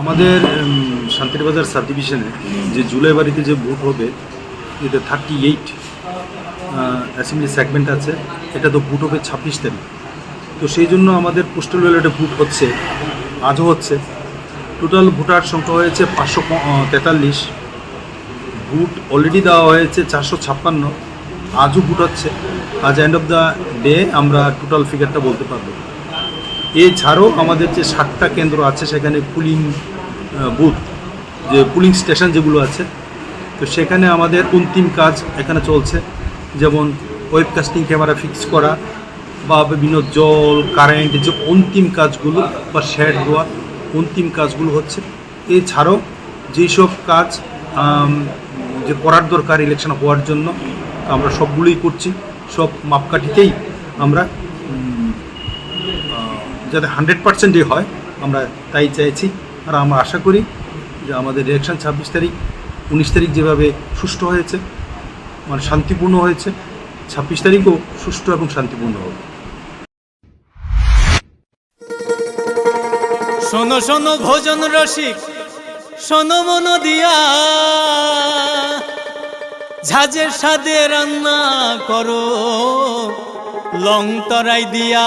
আমাদের শান্তিরবাজার সাব ডিভিশনে যে জুলাই বাড়িতে যে ভোট হবে, এতে থার্টি এইট অ্যাসেম্বলি সেগমেন্ট আছে। এটা তো ভোট হবে ছাব্বিশ তারিখ। তো সেই জন্য আমাদের পোস্টাল ব্যালটে ভোট হচ্ছে, আজও হচ্ছে। টোটাল ভোটার সংখ্যা হয়েছে পাঁচশো তেতাল্লিশ। ভোট অলরেডি দেওয়া হয়েছে চারশো ছাপ্পান্ন। আজও ভোট হচ্ছে। আজ এন্ড অফ দ্য ডে আমরা টোটাল ফিগারটা বলতে পারব। এছাড়াও আমাদের যে সাতটা কেন্দ্র আছে, সেখানে পুলিং বুথ যে পুলিং স্টেশন যেগুলো আছে, তো সেখানে আমাদের অন্তিম কাজ এখানে চলছে। যেমন ওয়েবকাস্টিং ক্যামেরা ফিক্স করা বা বিভিন্ন জল কারেন্ট যে অন্তিম কাজগুলো বা শেড দেওয়া, অন্তিম কাজগুলো হচ্ছে। এছাড়াও যেই সব কাজ যে করার দরকার ইলেকশন হওয়ার জন্য, আমরা সবগুলোই করছি। সব মাপকাঠিতেই আমরা যাতে হান্ড্রেড পার্সেন্টই হয়, আমরা তাই চাইছি। আর আমরা আশা করি যে আমাদের ইলেকশন ছাব্বিশ তারিখ, উনিশ তারিখ যেভাবে সুষ্ঠু হয়েছে মানে শান্তিপূর্ণ হয়েছে, ছাব্বিশ তারিখও সুষ্ঠু এবং শান্তিপূর্ণ হবে। শোনো শোনো ভোজন রসিক, শোনো মন দিয়া। ঝাঁঝের সাদে রান্না করো, লং তরাই দিয়া।